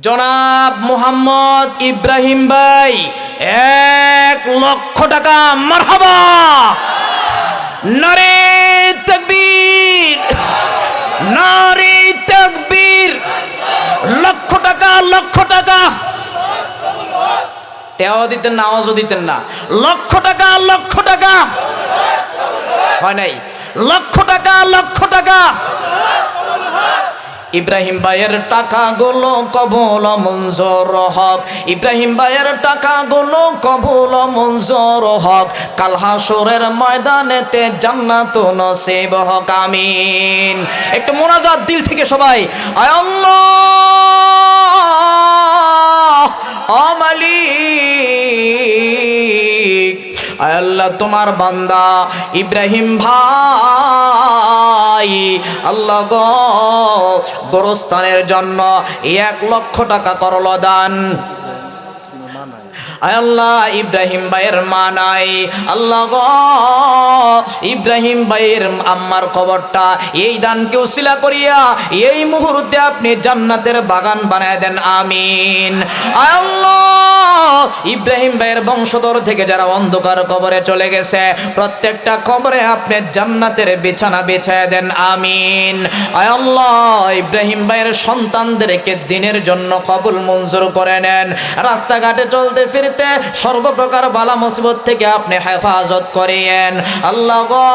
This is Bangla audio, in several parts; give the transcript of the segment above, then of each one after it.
জনাব মোহাম্মদ ইব্রাহিম ভাই, এক লক্ষ টাকা মারহাবা। নারে তকবীর নারে তকবীর, লক্ষ টাকা লক্ষ টাকা। তেও দিতেন না, আওয়াজও দিতেন না। লক্ষ টাকা লক্ষ টাকা। হয় নাই। লক্ষ টাকা লক্ষ টাকা। ইব্রাহিম ভাইয়ের টাকা গুলো কবুল মঞ্জুর হক। ইব্রাহিম ভাইয়ের টাকা গুলো কবুল মঞ্জুর হক। কাল হাসুরের ময়দানেতে জান্নাত নসিব হক, আমিন। একটু মোনাজাত দিল থেকে সবাই। আয় আল্লাহ, ও মালিক। আয় আল্লাহ, তোমার বান্দা ইব্রাহিম ভাই। আল্লাহ গ গোরস্থানের জন্য এক লক্ষ টাকা করল দান। আল্লাহ, ইব্রাহিম ভাইয়ের মা নাই। আল্লাহ গো, ইব্রাহিম ভাইয়ের আম্মার খবরটা এই দানকে উসিলা করিয়া এই মুহূর্তে আপনি জান্নাতের বাগান বানায় দেন, আমিন। আল্লাহ, ইব্রাহিম ভাইয়ের বংশধর থেকে যারা অন্ধকার কবরে চলে গেছে, প্রত্যেকটা কবরে আপনি জান্নাতের বিছানা বিছায় দেন, আমিন। আল্লাহ, ইব্রাহিম ভাইয়ের সন্তানদেরকে দিনের জন্য কবুল মঞ্জুর করে নেন। রাস্তাঘাটে চলতে ফিরতে সর্বপ্রকার বালা মুসিবত থেকে আপনি হেফাজত করিয়েন। আল্লাহ গো!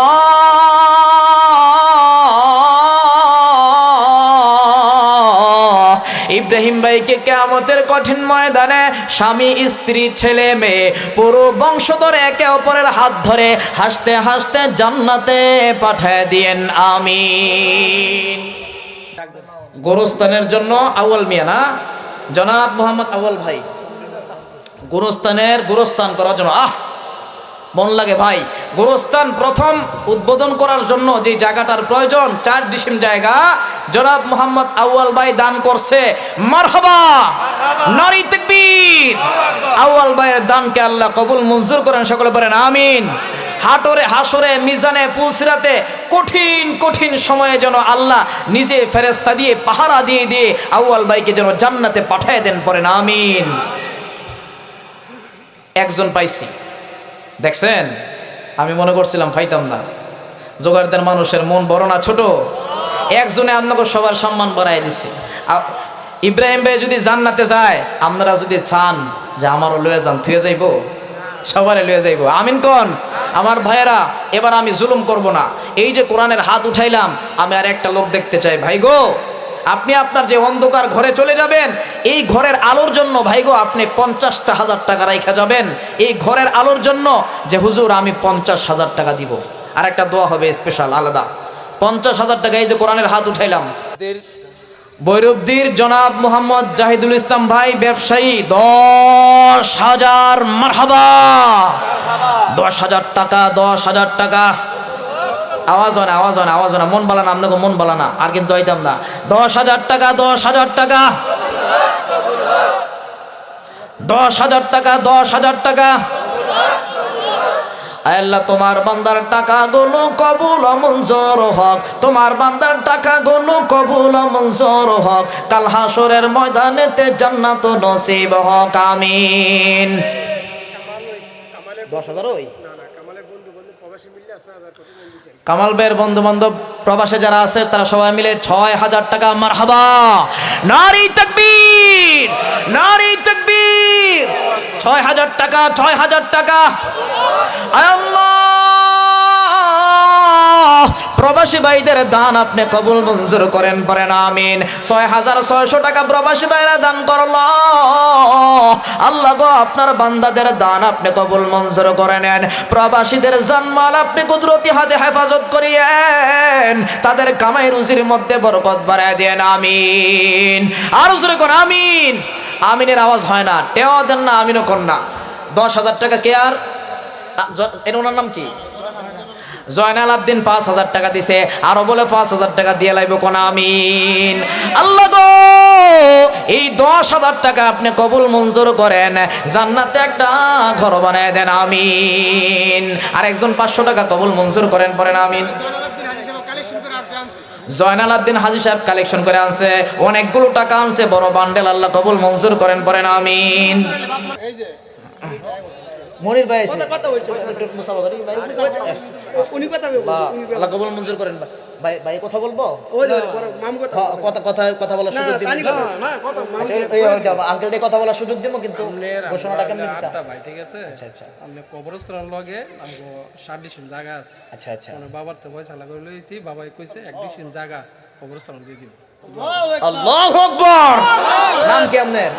ইব্রাহিম ভাইকে কেয়ামতের কঠিন ময়দানে স্বামী, স্ত্রী, ছেলে, মেয়ে, পুরো বংশধর একে অপরের হাত ধরে হাসতে হাসতে জান্নাতে পাঠায় দিয়েন। আমিন। গোরস্থানের জন্য আউয়াল মিয়া না? জনাব মোহাম্মদ আউয়াল ভাই। গোরস্থানের গোরস্থান করার জন্য। আহ! মন লাগে ভাই। গোরস্থান প্রথম উদ্বোধন করার জন্য যে জায়গাটার প্রয়োজন, চার ডিসিম জায়গা জনাব মোহাম্মদ আউয়াল ভাই দান করছে। মারহাবা! নারী তাকবীর! আউয়াল ভাইয়ের দানকে আল্লাহ কবুল মঞ্জুর করেন, সকলে বলেন আমিন। হাটরে, হাসরে, মিজানে, পুলসিরাতে কঠিন কঠিন সময়ে যেন আল্লাহ নিজে ফেরেস্তা দিয়ে পাহারা দিয়ে দিয়ে আউয়াল ভাইকে যেন জান্নাতে পাঠায় দেন, পড়েন, আমিন। একজন পাইছি। দেখছেন? আমি মনে করছিলাম ফাইতাম না। জোগাড়দার মানুষের মন বড় না ছোট। একজনে আপনাকে সবার সম্মান বাড়াই দিছে। ইব্রাহিম ভাই যদি জান্নাতে যায়, আপনারা যদি চান যে আমারও লয়ে যান, থুয়ে যাইব? সবারে লয়ে যাইব। আমিন কন? আমার ভাইয়েরা, এবার আমি জুলুম করব না। এই যে কোরআনের হাত উঠাইলাম, আমি আর একটা লোক দেখতে চাই। ভাই গো! আপনি আপনার যে অন্ধকার ঘরে চলে যাবেন এই ঘরের আলোর জন্য ভাইগো আপনি পঞ্চাশটা হাজার টাকা রাইখা যাবেন। এই ঘরের আলোর জন্য যে হুজুর আমি পঞ্চাশ হাজার টাকা দিব। আর একটা দোয়া হবে স্পেশাল আলাদা। পঞ্চাশ হাজার টাকা এই যে কোরআনের হাত উঠাইলাম। বৈরবদির জনাব মোহাম্মদ জাহিদুল ইসলাম ভাই ব্যবসায়ী দশ হাজার মারহাবা। দশ হাজার টাকা দশ হাজার টাকা। আওয়াজ হয় না আওয়াজ হয় না আওয়াজ হয় না। মন বলা না আপনাকে মন বলা না। আর কিন্তু হইতাম না। দশ হাজার টাকা দশ হাজার টাকা। দশ হাজার টাকা দশ হাজার টাকা। আল্লাহ তোমার বান্দার টাকা গুলো কবুল মঞ্জুর হক। তোমার বান্দার টাকা গুলো কবুল মঞ্জুর হক। কাল হাসরের ময়দানেতে জান্নাত নসিব হক আমিন। দশ হাজার ওই? কামাল ভাইয়ের বন্ধু বান্ধব প্রবাসে যারা আছে, তারা সবাই মিলে ছয় হাজার টাকা আমার হাবা নারী তকবীর নারী তকবীর। ছয় হাজার টাকা, ছয় হাজার টাকা। আল্লাহ। প্রবাসী ভাইদের দান আপনি কবুল মঞ্জুর করেন পারেন আমিন। ছয় হাজার ছয়শো টাকা প্রবাসী ভাইরা দান করল। আল্লাহ গো, আপনার বান্দাদের দান আপনি কবুল মঞ্জুর করে নেন প্রবাসীদের জানমাল আপনি কুদরতি হাতে হেফাজত করিয়েন। তাদের কামাই রুজির মধ্যে বরকত বাড়ায় দেন, আমিন। আর জোরে কোন, আমিন। আমিনের আওয়াজ হয় না। টেওয়া দেন না আমিনও না দশ হাজার টাকা কে আর? এর ওনার নাম কি? জয়নাল আবদিন পাঁচ হাজার টাকা দিছে, আরও বলে পাঁচ হাজার টাকা দিয়ে লাইব কোন আমিন। আল্লাহ গো, এই দশ হাজার টাকা আপনি কবুল মঞ্জুর করেন, জান্নাতে একটা ঘর বানায় দেন, আমিন। আর একজন পাঁচশো টাকা কবুল মঞ্জুর করেন পরেন আমিন। জয়নাল আব্দিন হাজি সাহেব কালেকশন করে আনছে, অনেকগুলো টাকা আনছে, বড় বান্ডেল আল্লাহ কবুল মঞ্জুর করেন পরেন আমিন। মনির ভাই আছে। কথা উনি কথা আল্লাহ আল্লাহ কবুল মঞ্জুর করেন ভাই ভাই কথা বলব? কথা কথা কথা বলার সুযোগ দিন তানি কথা না কথা মাম আঙ্কেলটাই কথা বলার সুযোগ দিব কিন্তু ঘোষণাটা কেমন আটটা ভাই ঠিক আছে? আচ্ছা আচ্ছা। আপনি কবরস্থানের লগে আমগো ডিসিম জায়গা আছে। আচ্ছা আচ্ছা। মানে বাবার তো পয়সা করে লইছি বাবাই কইছে এক ডিসিম জায়গা কবরস্থান দিয়ে দিব। আল্লাহু আকবার! নাম কি আপনার?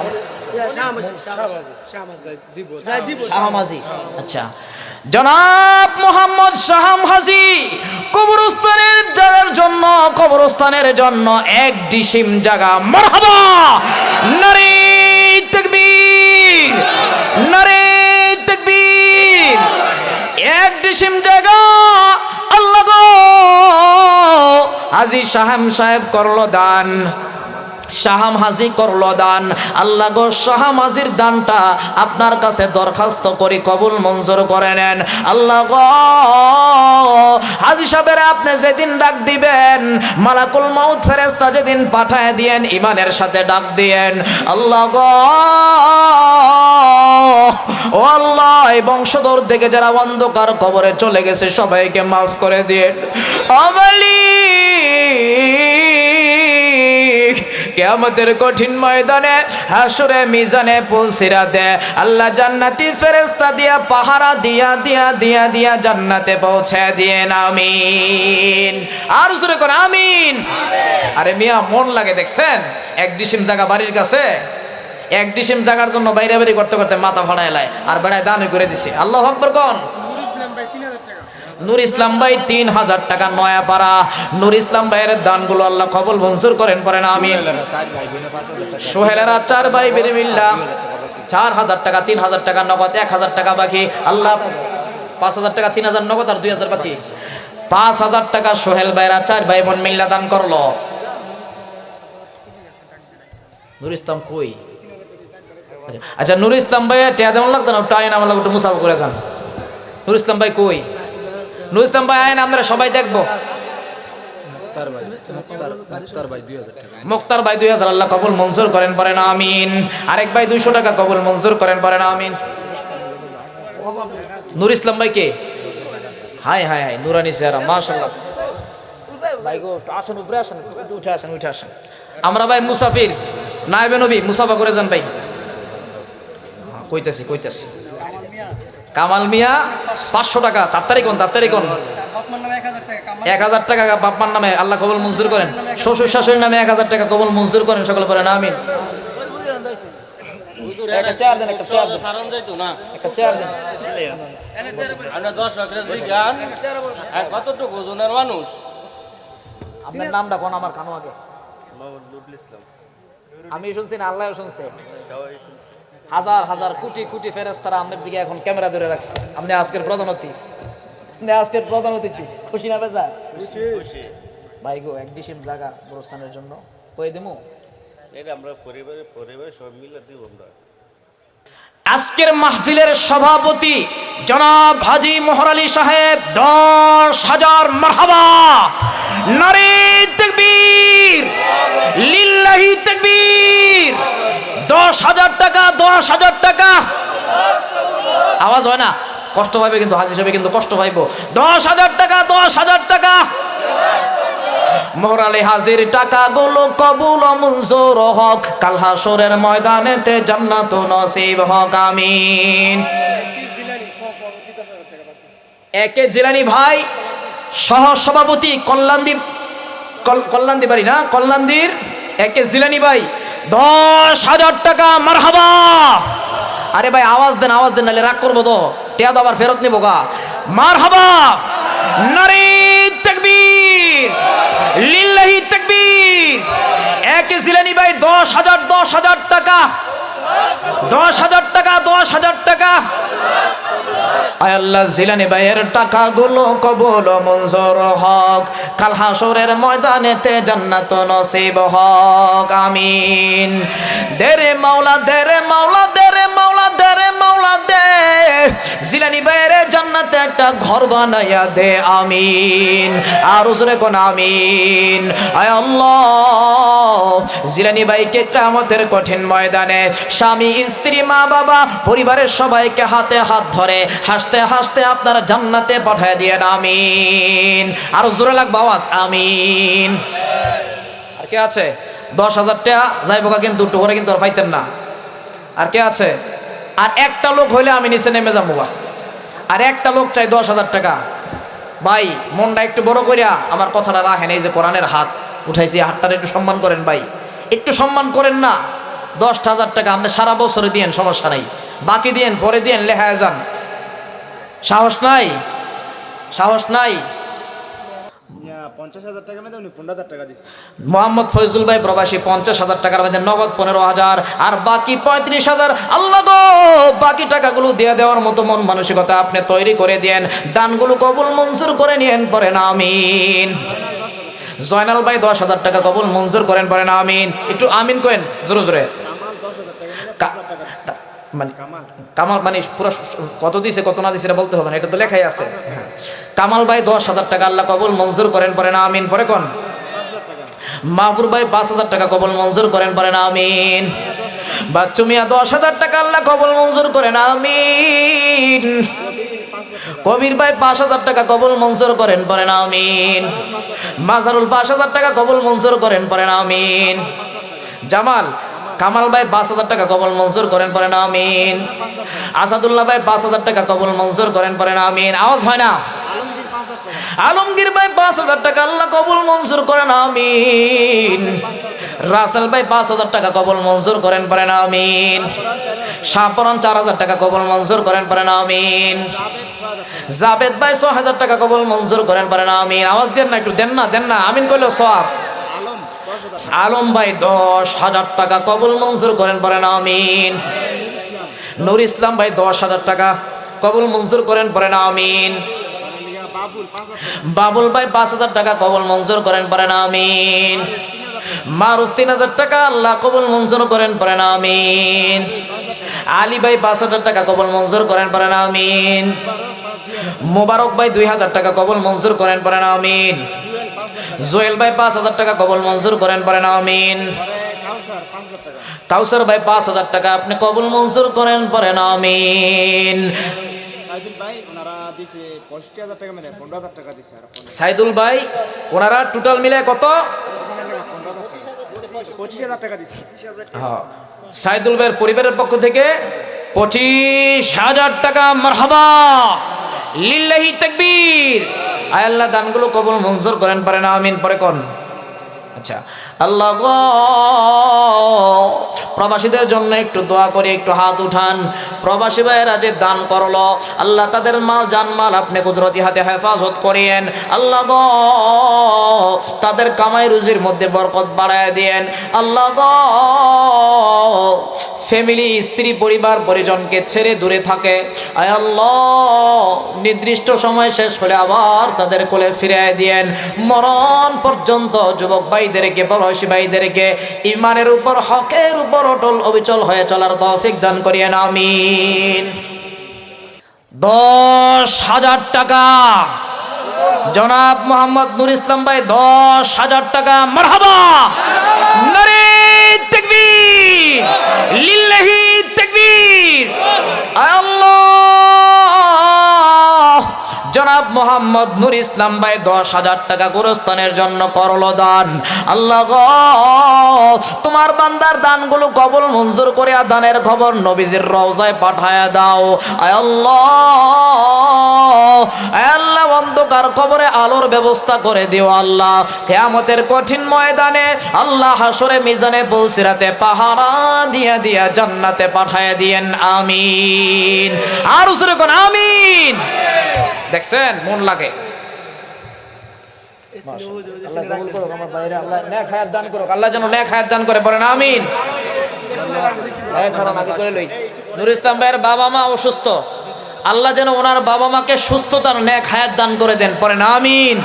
আচ্ছা। জনাব মোহাম্মদ শাহাম হাজি কবরস্থানের জায়গার জন্য কবরস্থানের জন্য এক ডিসিম জায়গা। মারহাবা! নারে তাকবীর! নারে তাকবীর! এক ডিসিম জায়গা। আল্লাহ গো! হাজি সাহেম সাহেব করল দান। শাহাম হাজি করল দান। আল্লাহ গো, শাহাম হাজির দানটা আপনার কাছে দরখাস্ত করি, কবুল মঞ্জুর করে নেন। আল্লাহ গো, হাজি সাহেবের আপনি যেদিন ডাক দিবেন, মালাকুল মাউত ফেরেস্তা যেদিন পাঠায় দিয়েন ইমানের সাথে ডাক দিয়েন। আল্লাহ গো, ও আল্লাহ, এই বংশধর থেকে যারা অন্ধকার কবরে চলে গেছে, সবাইকে মাফ করে দিন আমালি কেয়ামতের কঠিন ময়দানে হাসুরে মিজানে পুলসিরাতে আল্লাহ জান্নাতি ফেরেস্তা দিয়া, পাহারা দিয়া দিয়া দিয়া দিয়া জান্নাতে পৌঁছে দিয়ে আমিন। আর জোরে করে আমিন। আরে মিয়া, মন লাগে, দেখছেন? এক ডিসিম জায়গা বাড়ির কাছে, এক ডিসিম জায়গার জন্য বাইরে বাইরে করতে করতে মাথা এলাই আর বেড়ায় দান করে দিছে। আল্লাহ আকবর কোন। নূর ইসলাম ভাই তিন হাজার টাকা নয়া পাড়া। নূর ইসলাম ভাইয়ের দানগুলো আল্লাহ কবল মঞ্জুর করেন পরেন আমি সোহেলেরা চার ভাই বেরে মিল্লা চার হাজার টাকা, তিন হাজার টাকা নগদ, এক হাজার টাকা বাকি। আল্লাহ পাঁচ হাজার টাকা, তিন হাজার নগদ আর দুই হাজার বাকি। পাঁচ হাজার টাকা সোহেল ভাইরা চার ভাই বোন মিল্লা দান করল। নুর ইসলাম কই? আচ্ছা নুর ইসলাম ভাই টেয়া যেমন লাগতো না? টাইন আমার লাগতো মুসাফা করে যান। নুর ইসলাম ভাই কই? নুর ইসলাম ভাই আইন আমরা সবাই দেখব। মুক্তার ভাই দুই হাজার আল্লাহ কবুল মঞ্জুর করেন পরেন আমিন। আরেক ভাই দুইশো টাকা কবুল মঞ্জুর করেন পরেন আমিন। নুর ইসলাম ভাই কে? হাই হাই হাই নুরানি চেহারা মাশাল্লাহ ভাই গো আসেন উপরে আসেন উঠে আসেন উঠে আসেন। আমরা ভাই মুসাফির নাইবে নবী মুসাফা করে যান ভাই। হ্যাঁ, কইতেছি কইতেছি। কামাল মিয়া পাঁচশো টাকা। তাড়াতাড়ি কোন তাড়াতাড়ি কোন? আপনার নামে 1000 টাকা কামাল এক হাজার টাকা বাপ্পার নামে আল্লাহ কবল মঞ্জুর করেন। শ্বশুর শাশুড়ির নামে এক হাজার টাকা কবল মঞ্জুর করেন। সকলে করেন আমিন। একটা চেয়ার দেন একটা চেয়ার দেন। সারণ যাইতো না একটা চেয়ার দেন। আমরা দশ রাখলে গান কতটুকু মানুষ? আপনার নামটা কোন? আমার কানো আগে। আমি শুনছি না আল্লাহ শুনছে। হাজার হাজার কোটি কোটি ফেরেস্তারা আপনার দিকে এখন ক্যামেরা ধরে রাখছে। আপনি আজকের প্রধান অতিথি। আপনি আজকের প্রধান অতিথি। খুশি না বেজা ভাই গো এক ডিসিম জায়গা গোরস্থানের জন্য। কয়ে দেবো আমরা পরিবারে পরিবারে সব মিলে দিব আমরা। আজকের মাহফিলের সভাপতি জনাব হাজি মোহর আলী সাহেব দশ হাজার মারহাবা। নারে তকবীর লিল্লাহি তকবীর দশ হাজার টাকা, দশ হাজার টাকা। আওয়াজ হয় না? কষ্ট পাইবে কিন্তু হাজি সাহেব কিন্তু কষ্ট পাইব। দশ হাজার টাকা, দশ হাজার টাকা। মোহরালে হাজির টাকা গুলো কবুল মঞ্জুর হক। কাল হাসরের ময়দানেতে জান্নাত নসিব হক, আমিন। একে জিলানি ভাই সহ সভাপতি কল্যাণদীপ, কল- কল্যাণদী বাড়ি না? কল্যাণদীর, একে জিলানি ভাই। দশ হাজার টাকা, মারহাবা। আরে ভাই, আওয়াজ দেন আওয়াজ দেন, নাহলে রাগ করব তো। টেয়া আবার ফেরত নিবো গা। মারহাবা। নারী তাকবীর, লিল্লাহি তাকবীর। একে জিলানি ভাই, দশ হাজার দশ হাজার টাকা। দশ হাজার টাকা, দশ হাজার টাকা। আয় আল্লাহ জিলানি ভাইয়ের টাকাগুলো কবুল মঞ্জুর হক। কাল হাসরের ময়দানেতে জান্নাত নসিব হক। আমিন। দেরে মাওলা দেরে মাওলা দেরে মাওলা দেরে মাওলা দে জিলানি বাইরে জান্নাতে একটা ঘর বানাইয়া দে, আমিন। আর উজরে কোন আমিন। জিলানি ভাইকে কামতের কঠিন ময়দানে স্বামী, স্ত্রী, মা, বাবা, পরিবারের সবাইকে হাতে হাত ধরে হাসতে হাসতে আপনার জান্নাতে পাঠায় দিয়ে আমিন। আর জোরে লাগবে আওয়াজ, আমিন। আর কে আছে? দশ হাজার টাকা যাইব কিন্তু, একটু করে কিন্তু আর পাইতেন না। আর কে আছে? আর একটা লোক হইলে আমি নিচে নেমে যাব। আর একটা লোক চাই দশ হাজার টাকা। ভাই, মনটা একটু বড় করিয়া আমার কথাটা রাখেন, এই যে কোরআনের হাত। উঠাইছি হাতটার একটু সম্মান করেন ভাই। একটু সম্মান করেন না। দশ হাজার টাকা আপনি সারা বছরে দিয়েন, সমস্যা নাই। বাকি দিয়েন, পরে দিয়েন লেহায় যান। সাহস নাই? সাহস নাই পঞ্চাশ হাজার টাকা মধ্যে উনি পনেরো হাজার টাকা দিচ্ছে মোহাম্মদ ফয়জুল ভাই প্রবাসী পঞ্চাশ হাজার টাকার মধ্যে নগদ পনেরো হাজার আর বাকি পঁয়ত্রিশ হাজার আল্লাহ গো! বাকি টাকাগুলো দিয়ে দেওয়ার মতো মন মানসিকতা আপনি তৈরি করে দেন দানগুলো কবুল মঞ্জুর করে নিয়েন পরেন আমিন। জয়নাল ভাই দশ হাজার টাকা কবুল মঞ্জুর করেন পরেন আমিন। একটু আমিন করেন জোরে জোরে। মানে কামাল মানে পুরো কত দিছে, কত না দিছে, এটা বলতে হবে না, এটা তো লেখাই আছে। কামাল ভাই দশ হাজার টাকা আল্লাহ কবুল মঞ্জুর করেন পরেন আমিন, পরে কোন? মাহবুর ভাই পাঁচ হাজার টাকা কবল মঞ্জুর করেন পারেন আমিন। বাচ্চু মিয়া দশ হাজার টাকা আল্লাহ কবল মঞ্জুর করেন, আমিন। কবির ভাই পাঁচ হাজার টাকা কবল মঞ্জুর করেন পারেন আমিন। মাজারুল পাঁচ হাজার টাকা কবল মঞ্জুর করেন পারেন আমিন। জামাল কামাল ভাই পাঁচ হাজার টাকা কবল মঞ্জুর করেন পারেন আমিন। আসাদুল্লাহ ভাই পাঁচ হাজার টাকা কবল মঞ্জুর করেন পারেন আমিন। আওয়াজ হয় না? আলমগীর ভাই পাঁচ হাজার টাকা, আল্লাহ কবুল মঞ্জুর করেন, আমিন। রাসেল ভাই পাঁচ হাজার টাকা কবল মঞ্জুর করেন পারেন আমিন। শাহপরান চার হাজার টাকা কবল মঞ্জুর করেন পারেন আমিন। জাবেদ ভাই ছ হাজার টাকা কবল মঞ্জুর করেন পারেন আমিন। আওয়াজ দেন না, একটু দেন না দেন না, আমিন কইলো সব আলম ভাই দশ হাজার টাকা কবল মঞ্জুর করেন পারেন আমিন। নুর ইসলাম ভাই দশ হাজার টাকা কবল মঞ্জুর করেন পারেন আমিন। বাবুল ভাই পাঁচ হাজার টাকা কবল মঞ্জুর করেন পারেন আমিন। মারুফ তিন হাজার টাকা আল্লাহ কবল মঞ্জুর করেন পারেন আমিন। আলী ভাই পাঁচ হাজার টাকা কবল মঞ্জুর করেন পারেন আমিন। মোবারক ভাই দুই হাজার টাকা কবল মঞ্জুর করেন পারেন আমিন। জুয়েল ভাই পাঁচ হাজার টাকা কবল মঞ্জুর করেন পারেন আমিন। কাউসার টাকা ভাই পাঁচ হাজার টাকা আপনি কবল মঞ্জুর করেন পারেন আমিন। সাইদুল ভাই ওনারা টোটাল মিলে কত? হ্যাঁ। সাইদুল ভাইয়ের পরিবারের পক্ষ থেকে পঁচিশ হাজার টাকা মারহাবা। লিল্লাহি তাকবীর। আয় আল্লাহ, দানগুলো কবুল মঞ্জুর করেন, পারেন, আমিন, পরে কোন। আচ্ছা আল্লাহ প্রবাসীদের জন্য একটু দোয়া করে, একটু হাত উঠান। প্রবাসী ভাইয়েরা যে দান করল, আল্লাহ তাদের মাল, জানমাল আপনি কুদরতি হাতে হেফাজত করিয়েন। আল্লাহ গো তাদের কামাই রুজির মধ্যে বরকত বাড়ায় দিয়েন। আল্লাহ গো ফ্যামিলি, স্ত্রী, পরিবার, পরিজনকে ছেড়ে দূরে থাকে। আল্লাহ, নির্দিষ্ট সময় শেষ হলে আবার তাদের কোলে ফিরে দিয়েন। মরণ পর্যন্ত যুবক ভাইদেরকে বয়সী ভাইদেরকে ইমানের উপর, হকের উপর অটল অবিচল হয়ে চলার তৌফিক দান করিয়েন, আমিন। দশ হাজার টাকা। জনাব মোহাম্মদ নুর ইসলাম ভাই, দশ হাজার টাকা। মারহাবা! নারে জনাব মোহাম্মদ নুর ইসলাম ভাই দশ হাজার টাকা গোরস্থানের জন্য করল দান আল্লাহ তোমার বান্দার দানগুলো কবল মঞ্জুর করে দানের খবর নবীজির রওজায় পাঠায়া দাও। আয় আল্লাহ! আল্লাহ, অন্ধকার খবরে আলোর ব্যবস্থা করে দিও আল্লাহ। কেয়ামতের কঠিন ময়দানে আল্লাহ হাসরে মিজানে বলসিরাতে পাহারা দিয়া দিয়া জান্নাতে পাঠায় দিয়েন, আমিন। আর উসরে কোন, আমিন। দেখছেন, মন লাগে। বাবা মা অসুস্থ। আল্লাহ যেন ওনার বাবা মাকে সুস্থতার নেক হায়াত দান করে দেন। পরে আমিন।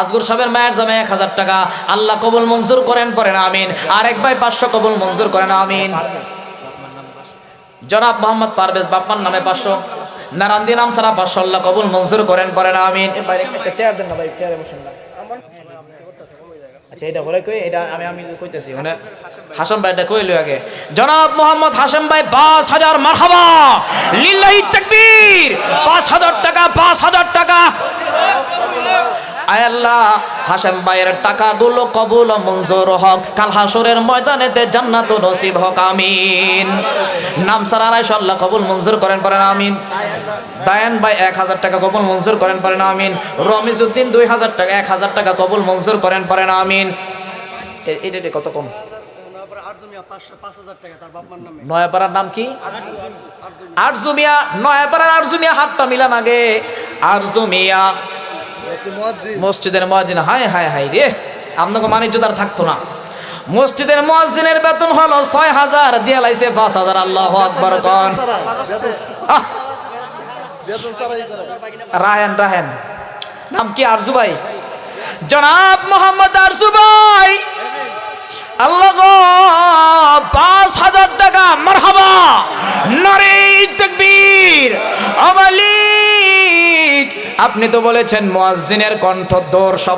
আজগর সাহেবের মায়ের জামে এক হাজার টাকা। আল্লাহ কবুল মঞ্জুর করেন পরেন আমিন। এক ভাই পাঁচশো কবুল মঞ্জুর করেন, আমিন। জনাব মোহাম্মদ পারভেজ বাপ্পার নামে পাঁচশো। নারান্দি নাম সারা পাঁচশো, আল্লাহ কবুল মঞ্জুর করেন পরেন আমিন। আচ্ছা এটা বলে কই? এটা আমি আমি কইতেছি মানে হাসান ভাইটা কইলো আগে। জনাব মোহাম্মদ হাসান ভাই, পাঁচ হাজার মারহাবা। লিল্লাহি তাকবীর। পাঁচ হাজার টাকা, পাঁচ হাজার টাকা। আয় আল্লাহ হাসান ভাইয়ের টাকাগুলো কবুল মঞ্জুর হক। কাল হাসরের ময়দানেতে জান্নাত নসিব হক, আমিন। নাম সারা আল্লাহ কবুল মঞ্জুর করেন পরেন আমিন। দায়ান ভাই এক হাজার টাকা কবুল মঞ্জুর করেন পরেন আমিন। রমিজউদ্দিন দুই হাজার টাকা, এক হাজার টাকা কবুল মঞ্জুর করেন পরেন আমিন। এটা কত কম? নয়াপাড়ার নাম কি? আরজুমিয়া, নয়াপাড়ার আরজুমিয়া, হাতটা মিলান আগে। আরজুমিয়া মসজিদের মসজিদ, হায় হায় হায় রে। আপনাকে বাণিজ্য তার থাকতো না। মসজিদের মসজিদের বেতন হলো ছয় হাজার, দিয়ে লাইছে পাঁচ হাজার, আল্লাহ আকবর, কন। রাহেন রাহেন। নাম কি আরজু ভাই? জনাব মোহাম্মদ আরজু ভাই। আল্লাহ পাঁচ হাজার টাকা, মারহাবা। নারে তকবীর আমালিক আপনি তো বলেছেন মুয়াজ্জিনের কণ্ঠধ্বর সব।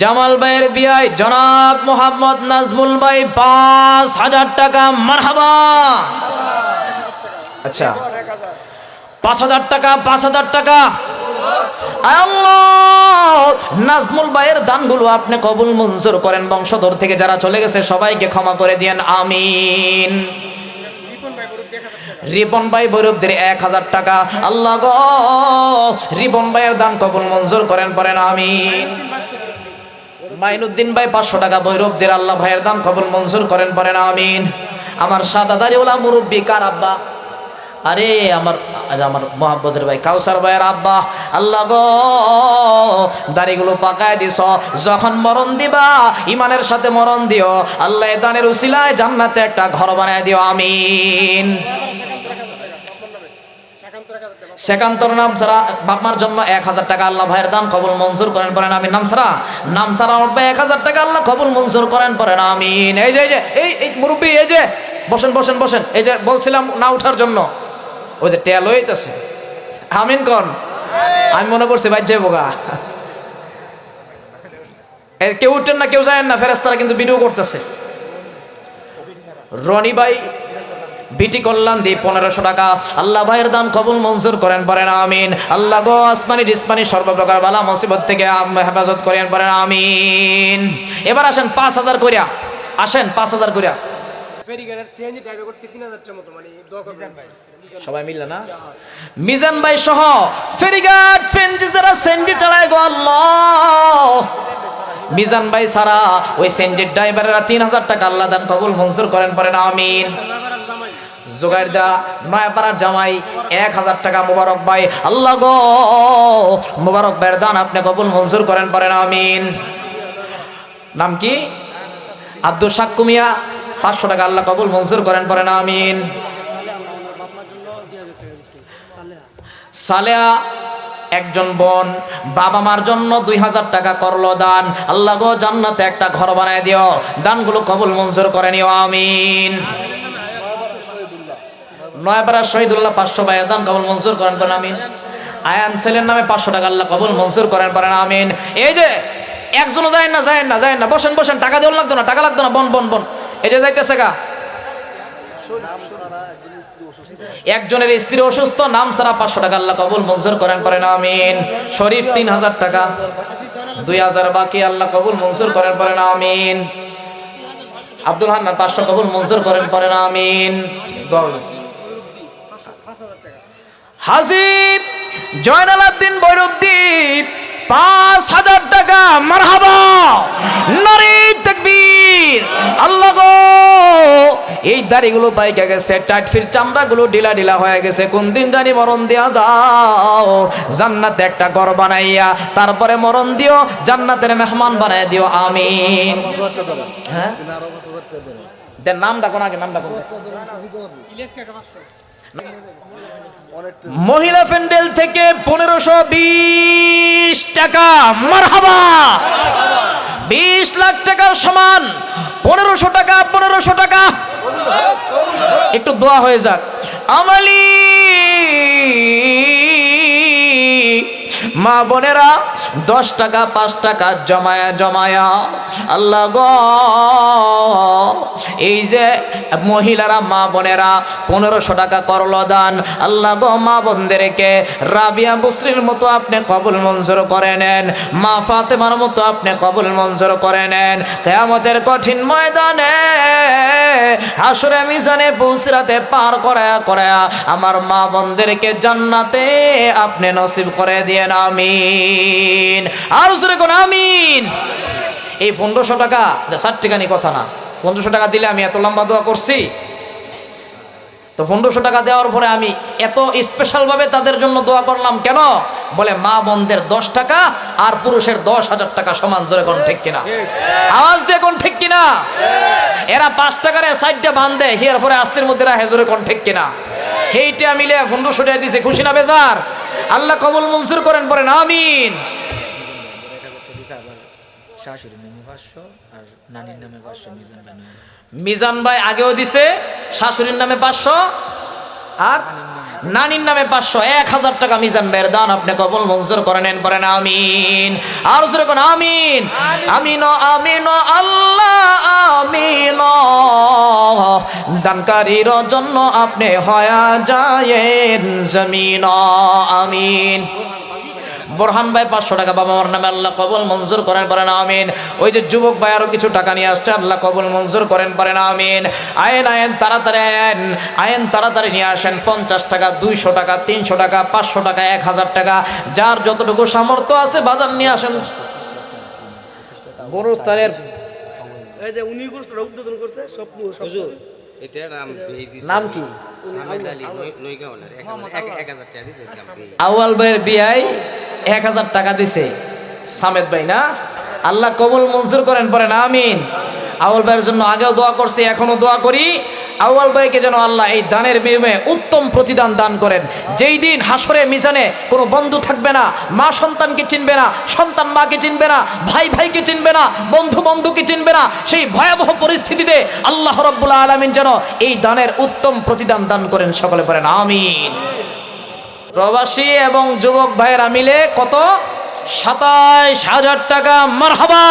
জামাল ভাইয়ের বিয়ায়, জনাব মোহাম্মদ নাজমুল ভাই, পাঁচ হাজার টাকা, মারহাবা। আচ্ছা পাঁচ হাজার টাকা, পাঁচ হাজার টাকা। নাজমুল ভাইয়ের দানগুলো আপনি কবুল মঞ্জুর করেন, বংশধর থেকে যারা চলে গেছে, সবাইকে ক্ষমা করে দিয়েন, আমিন। রিপন ভাই বৈরবদের এক হাজার টাকা। আল্লাহ গো রিপন ভাইয়ের দান কবুল মঞ্জুর করেন পরেন আমিন। মাইনুদ্দিন ভাই পাঁচশো টাকা বৈরবদের আল্লাহ ভাইয়ের দান কবুল মঞ্জুর করেন পরেন আমিন। আমার সাদা দাড়িওয়ালা মুরব্বী কার আব্বা? আরে, আমার আমার মোহাম্মদের ভাই কাউসার ভাইয়ের আব্বা। আল্লাহ গো, দাড়িগুলো পাকায় দিছ যখন মরণ দিবা, ইমানের সাথে মরণ দিও। আল্লাহ দানের উসিলায় জান্নাতে একটা ঘর বানায় দিও, আমিন। সেকান্তর নাম সারা বাপমার জন্য এক হাজার টাকা আল্লাহ ভাইয়ের দান কবুল মঞ্জুর করেন পরেন আমিন। নাম সারা নাম সারা উঠবে এক হাজার টাকা আল্লাহ কবুল মঞ্জুর করেন পরেন আমিন। এই যে এই যে এই এই মুরব্বী এই যে বসেন বসেন বসেন। এই যে বলছিলাম না উঠার জন্য। ওই যে টেল হইতেছে। আমিন কন? আমি মনে করছি ভাই যাব গা এ, কেউ উঠছেন না কেউ যায় না ফেরেস্তারা কিন্তু ভিডিও করতেছে। রনি ভাই বিটি কল্যাণ দি পনেরোশো টাকা। আল্লাহ ভাইয়ের দান কবুল মঞ্জুর করেন পরেন আমিন। আল্লাহ গো আসমানি জিসমানি সর্বপ্রকার বালা মুসিবত থেকে হেফাজত করেন পরেন আমিন। এবার আসেন পাঁচ হাজার করিয়া। আসেন পাঁচ হাজার করিয়া। মানে দোয়া সবাই মিললে না? মিজান ভাই সহ ফেরিঘাট ফেন্জি যারা সেন্জি চালায় গো আল্লাহ। মিজান ভাই সারা ওই সেন্জির ড্রাইভারেরা তিন হাজার টাকা আল্লাহ দান কবুল মঞ্জুর করেন পরেন আমিন। জোগাড় দা নয়াপাড়ার জামাই, এক হাজার টাকা মোবারক ভাই। আল্লাহ গো, মোবারক ভাইয়ের দান আপনি কবুল মঞ্জুর করেন পরেন আমিন। নাম কি? আব্দুল সাক্কুমিয়া পাঁচশো টাকা আল্লাহ কবুল মঞ্জুর করেন পরেন আমিন। সালেয়া একজন বোন, বাবা মার জন্য দুই হাজার টাকা করল দান। আল্লাহ গো, জান্নাতে একটা ঘর বানায় দিও। দানগুলো কবুল মঞ্জুর করে নিও, আমিন। নয়পাড়া শহীদুল্লাহ পাঁচশো ভাইয়ের দান কবুল মঞ্জুর করেন পরেন আমিন। আয়ান ছেলের নামে পাঁচশো টাকা আল্লাহ কবুল মঞ্জুর করেন পরেন আমিন। এই যে, একজনও যায় না যায় না যায় না। বসেন বসেন, টাকা দেওয়া লাগতো না, টাকা লাগতো না। বন বন বন। এই যে যাইতেছে গা। একজনের স্ত্রী অসুস্থ, নাম সারা পাঁচশো টাকা আল্লাহ কবুল মঞ্জুর করেন পরেন আমিন। শরীফ তিন হাজার টাকা। দুই হাজার বাকি আল্লাহ কবুল মঞ্জুর করেন পরেন আমিন। আব্দুল হান্নান পাঁচশো কবুল মঞ্জুর করেন পরেন আমিন। হাজিব জয়নাল আব্দিন বৈরবদ্বীপ পাঁচ হাজার টাকা, মারহাবা। নারী তাকবীর। আল্লাহ গো, এই দাড়িগুলো পাইকে গেছে টাইটফিল চামড়াগুলো ঢিলা ঢিলা হয়ে গেছে, কোন দিন জানি মরণ দিয়া দাও। জান্নাতে একটা ঘর বানাইয়া, তারপরে মরণ দিও, জান্নাতের মেহমান বানাই দিও, আমিন। হ্যাঁ? নাম ডাকো না আগে নাম ডাকো মহিলা প্যান্ডেল থেকে পনেরোশো বিশ টাকা, মারহাবা। বিশ লাখ টাকার সমান, পনেরোশো টাকা পনেরোশো টাকা। একটু দোয়া হয়ে যাক। আমালি মা বোনেরা, দশ টাকা, পাঁচ টাকা জমায়া জমায়া। আল্লাহ গ, এই যে মহিলারা, মা বোনেরা, পনেরোশো টাকা করল দান। আল্লাহ গো, মা বোনদেরকে রাবিয়া বুসরির মতো আপনি কবুল মঞ্জুর করে নেন। মা ফাতেমার মতো আপনি কবুল মঞ্জুর করে নেন। কেয়ামতের কঠিন ময়দানে হাসরে মিজানে পুলসিরাতে পার করায়া করায়া আমার মা বোনদেরকে জান্নাতে আপনি নসিব করে দিয়ে আমিন। আর জোরে কোন, আমিন। এই পনেরোশো টাকা ষাট টাকানি কথা না। পনেরোশো টাকা দিলে আমি এত লম্বা দোয়া করছি। তো পনেরোশো টাকা দেওয়ার পরে আমি এত স্পেশালভাবে তাদের জন্য দোয়া করলাম কেন? বলে, মা বোনদের দশ টাকা আর পুরুষের দশ হাজার টাকা সমান, জোরে কোন ঠিক কিনা? আওয়াজ দিয়ে কোন ঠিক কিনা? এরা পাঁচ টাকার সাইডটা বান্ধে হিয়ার পরে আস্তির মধ্যে রাহে জোরে কোন ঠিক কিনা? সেইটা মিলে পনেরোশো টাকা দিছে, খুশি না বেজার? আল্লাহ কবুল মঞ্জুর করেন পরে আমিন। মিজান ভাই আগেও দিছে শাশুড়ির নামে পাঁচশো আর নানির নামে পাঁচশো এক হাজার টাকা মিজান বের দান আপনি কবল মঞ্জুর করে নেন পরেন আমিন। আর জোরে কোন, আমিন। আমিন আমিন, আল্লাহ, আমিন। দানকারীর জন্য আপনি হয়া যায়েন, জমিন, আমিন। বোরহান ভাই পাঁচশো টাকা বাবা মার নামে আল্লাহ কবল মঞ্জুর করেন পারেন আমিন। ওই যে যুবক ভাই আরও কিছু টাকা নিয়ে আসছে আল্লাহ কবল মঞ্জুর করেন পারেন আমিন। আয়েন আয়েন তাড়াতাড়ি আয়েন। আয়েন তাড়াতাড়ি নিয়ে আসেন পঞ্চাশ টাকা দুইশো টাকা তিনশো টাকা পাঁচশো টাকা এক হাজার টাকা। যার যতটুকু সামর্থ্য আছে বাজার নিয়ে আসেন। গরুস্থানের এই যে উনি করছে উদ্বোধন করছে স্বপ্ন নাম নাম কি? দিয়ে। আউয়াল। ভাইয়ের বিয়ায় এক হাজার টাকা দিছে। সামেদ ভাই না? আল্লাহ কবুল মঞ্জুর করেন পরে না আমিন। আউয়াল ভাইয়ের জন্য আগেও দোয়া করছি এখনও দোয়া করি। আউয়াল ভাইকে যেন আল্লাহ এই দানের বিনিময়ে উত্তম প্রতিদান দান করেন। যেই দিন হাসরে মিজানে কোনো বন্ধু থাকবে না, মা সন্তানকে চিনবে না, সন্তান মাকে চিনবে না, ভাই ভাইকে চিনবে না, বন্ধু বন্ধুকে চিনবে না, সেই ভয়াবহ পরিস্থিতিতে আল্লাহ রব্বুল আলমিন যেন এই দানের উত্তম প্রতিদান দান করেন, সকলে পড়েন আমিন। প্রবাসী এবং যুবক ভাইয়েরা মিলে কত? সাতাইশ হাজার টাকা, মারহাবা।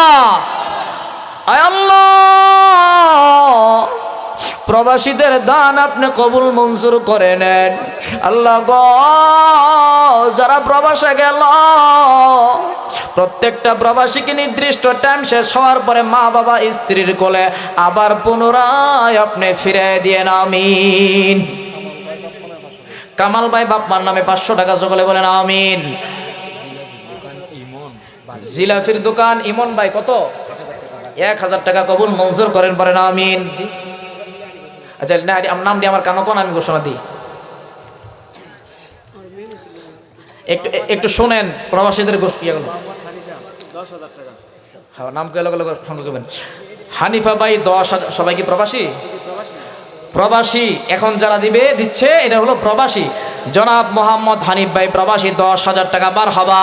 আয় আল্লাহ। প্রবাসীদের দান আপনি কবুল মঞ্জুর করে নেন। আল্লাহ যারা প্রবাসে গেল, প্রত্যেকটা প্রবাসীকে নির্দিষ্ট টাইম শেষ হওয়ার পরে মা বাবা স্ত্রীর কোলে আবার পুনরায় আপনি ফিরে দিয়ে আমিন। কামাল ভাই বাপমার নামে পাঁচশো টাকা সকলে বলেন, আমিন। জিলাফির দোকান ইমন ভাই কত? এক হাজার টাকা কবুল মঞ্জুর করেন পরেন আমিন। আচ্ছা না নাম দিয়ে আমার কানো কোন আমি ঘোষণা দিই। একটু একটু শোনেন, প্রবাসীদের গোষ্ঠী ইয়েগুলো দশ হাজার টাকা হ্যাঁ নাম কেলো কেলো সঙ্গে হানিফা ভাই, দশ হাজার, সবাই কি প্রবাসী? প্রবাসী, এখন যারা দিবে, দিচ্ছে, এটা হলো প্রবাসী। জনাব মোহাম্মদ হানিফ ভাই, প্রবাসী, দশ হাজার টাকা বার হবা।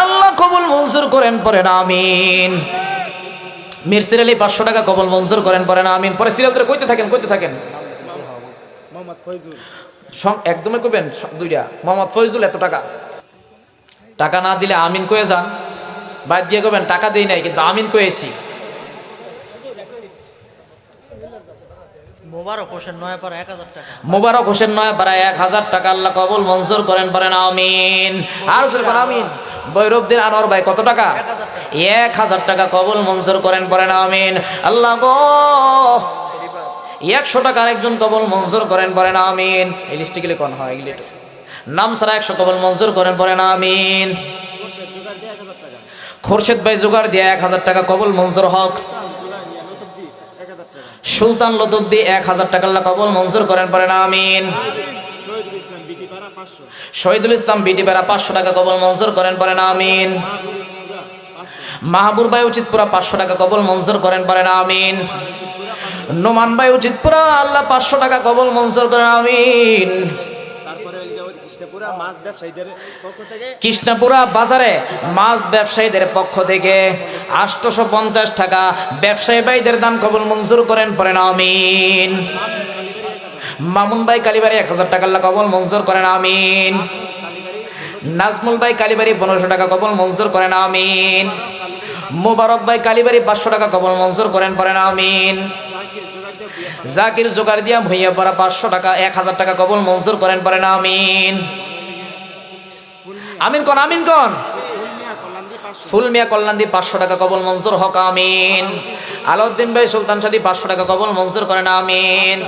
আল্লাহ কবুল মঞ্জুর করেন পরেন আমিন। মিরসির আলী পাঁচশো টাকা কবল মঞ্জুর করেন পরে না আমিন। পরে সিরিয়াল ধরে কইতে থাকেন কইতে থাকেন। মোহাম্মদ ফয়জুল। একদমই কইবেন স- দুইটা। মোহাম্মদ ফরিজুল এত টাকা। টাকা না দিলে আমিন কয়ে যান। বাদ দিয়ে কবেন টাকা দেই নাই কিন্তু আমিন কয়েছি। মোবারক হোসেন নয়াপাড়া এক হাজার টাকা। মোবারক হোসেন নয় পাড়ায় এক হাজার টাকা আল্লাহ কবুল মঞ্জুর করেন পারেন আমিন। আর আমিন। বৈরবদের আনোয়ার ভাই কত টাকা? এক হাজার টাকা কবল মঞ্জুর করেন পরেন আমিন। আল্লাহ গো! একশো টাকার একজন কবল মঞ্জুর করেন পরেন আমিন। এই লিস্টে গেলে কোন হয়? এগুলি নাম ছাড়া একশো কবল মঞ্জুর করেন আমিন এক হাজার টাকা খোরশেদ ভাই, জোগাড় দিয়ে এক হাজার টাকা কবল মঞ্জুর হক। জোগাড় দিয়ে এক হাজার টাকা সুলতান টাকা কবল মঞ্জুর করেন পরেন আমিন। শহীদুল ইসলাম বিটি বেড়া পাঁচশো টাকা কবল মঞ্জুর করেন পরেন আমিন। মাহবুর ভাই উচিতপুরা পাঁচশো টাকা কবল মঞ্জুর করেন পরেন আমিন। নোমান ভাই উচিতপুরা আল্লাহ পাঁচশো টাকা কবল মঞ্জুর করেন আমিন। কৃষ্ণপুরা বাজারে মাছ ব্যবসায়ীদের পক্ষ থেকে আটশোশো পঞ্চাশ টাকা ব্যবসায়ী ভাইদের দান কবল মঞ্জুর করেন পরেন আমিন। মামুন ভাই কালীবাড়ি এক হাজার টাকা আল্লাহ কবল মঞ্জুর করেন, আমিন। নাজমুল ভাই কালীবাড়ি পনেরোশো টাকা কবল মঞ্জুর করেন, আমিন। মোবারক ভাই কালীবাড়ি পাঁচশো টাকা কবল মঞ্জুর করেন পরেন আমিন। জাকির জোগাড় দিয়া ভুইয়া পড়া পাঁচশো টাকা, এক হাজার টাকা কবল মঞ্জুর করেন পরেন আমিন। আমিন কন আমিন কন? ফুল মিয়া কল্যাণদী পাঁচশো টাকা কবল মঞ্জুর হক, আমিন। আলাউদ্দিন ভাই সুলতান সাদি পাঁচশো টাকা কবল মঞ্জুর করেন, আমিন।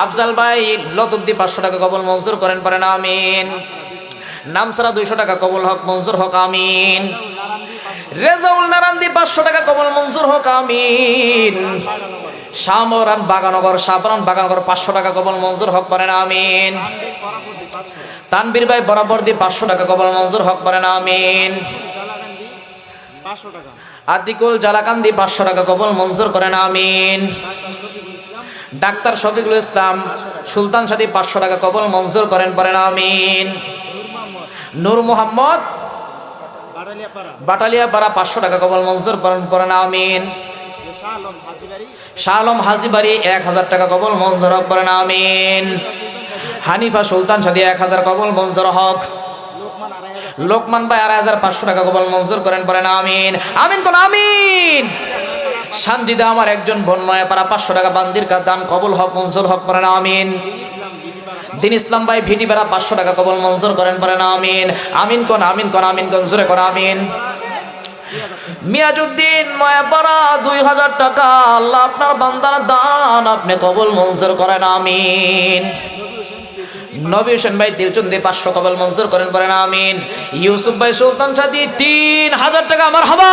আফজাল ভাই লতুদ্দি পাঁচশো টাকা কবল মঞ্জুর করেন পারেন আমিন। নামসারা দুইশো টাকা কবল হক, মঞ্জুর হক, আমিন। রেজাউল নারান্দি পাঁচশো টাকা কবল মঞ্জুর হক, আমিন। শামরান বাগানগর শাহরান বাগানগর পাঁচশো টাকা কবল মঞ্জুর হক পারেন আমিন। তানবীর ভাই বরাবর দিয়ে পাঁচশো টাকা কবল মঞ্জুর হক পারেন আমিন। আতিকুল জালাকান্দি পাঁচশো টাকা কবল মঞ্জুর করেন, আমিন। ডাক্তার শফিকুল ইসলাম সুলতান সাথী পাঁচশো টাকা কবল মঞ্জুর করেন পরেন আমিন। নূর মোহাম্মদ বাটালিয়া পাড়া পাঁচশো টাকা কবল মঞ্জুর করেন পরেন আমিন। শাহ হাজিবাড়ি এক হাজার টাকা কবল মঞ্জুর হক করেন আমিন। হানিফা সুলতান সাথী এক হাজার কবল মঞ্জুর হক। লোকমান ভাই আড়াই হাজার পাঁচশো টাকা কবল মঞ্জুর করেন পরেন আমিন। আমিন কোন আমিন? সানজিদা আমার একজন বোন পারা পাঁচশো টাকা বান্দির কা দান কবুল হক, মঞ্জুর হক করেন আমিন। দিন ইসলাম ভাই ভিটি বেড়া পাঁচশো টাকা কবল, মঞ্জুর করেন পরেন আমিন। আমিন কোন আমিন কোন আমিন কোন, জোরে কোন, আমিন। মিয়াজুদ্দিন নয়াপাড়া দুই হাজার টাকা, আল্লাহ আপনার বান্দার দান আপনি কবল, মঞ্জুর করেন, আমিন। নবী হোসেন ভাই তিলচন্দি পাঁচশো কবল মঞ্জুর করেন পরেন আমিন। ইউসুফ ভাই সুলতান সাদি, তিন হাজার টাকা আমার হবা।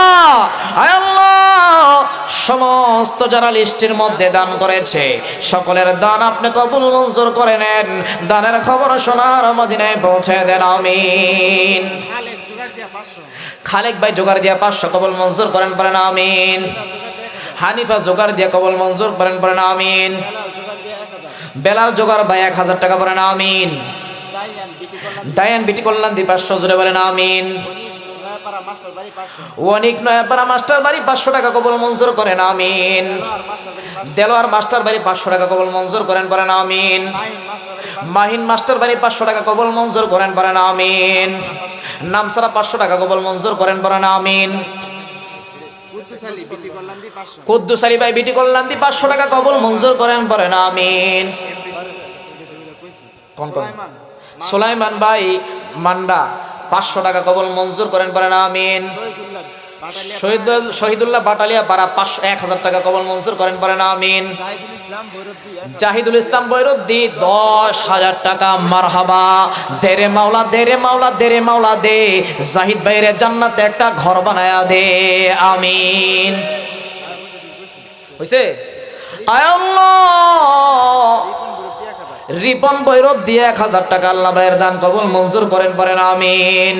সমস্ত যারা লিস্টের মধ্যে দান করেছে, সকলের দান আপনি কবুল মঞ্জুর করে নেন। দানের খবর শোনার মদিনায় পৌঁছে দেন, আমিন। খালেক ভাই জোগাড় দিয়া পাঁচশো কবল মঞ্জুর করেন পরেন আমিন। হানিফা জোগাড় দিয়া কবল মঞ্জুর করেন পরেন আমিন। বেলাল জোগাড় ভাই এক হাজার টাকা পরেন আমিন। দায়ান বিটি কল্যাণ দি পাঁচশো জুড়ে বলেন, আমিন। অনেক নয়াপাড়া মাস্টার বাড়ি পাঁচশো টাকা কবল মঞ্জুর করেন, আমিন। দেলোয়ার মাস্টার বাড়ি পাঁচশো টাকা কবল মঞ্জুর করেন পরেন আমিন। মাহিন মাস্টার বাড়ি পাঁচশো টাকা কবল মঞ্জুর করেন পরেন আমিন। নামসারা পাঁচশো টাকা কবল মঞ্জুর করেন পরেন আমিন। কুদ্দুস আলী ভাই বিটি কল্যাণ দি পাঁচশো টাকা কবল মঞ্জুর করেন পরেন আমিন। কোন কোন? সোলাইমান। ভাই মান্ডা পাঁচশো টাকা কবল মঞ্জুর করেন পরেন আমিন। শহীদুল্লাহ বাটালিয়া পাড়া পাঁচশো এক হাজার টাকা কবল মঞ্জুর করেন পরেন আমিন। জাহিদুল ইসলাম ইসলাম বৈরুদ্দি দশ হাজার টাকা মারহাবা। দেরে মাওলা দেরে মাওলা দেরে মাওলা দে। জাহিদ ভাইরে জান্নাতে একটা ঘর বানায়া দে আমিন। হাজার রিপন ভৈরব দিয়ে এক হাজার টাকা আল্লাহ ভাইয়ের দান কবল মঞ্জুর করেন পরেন আমিন।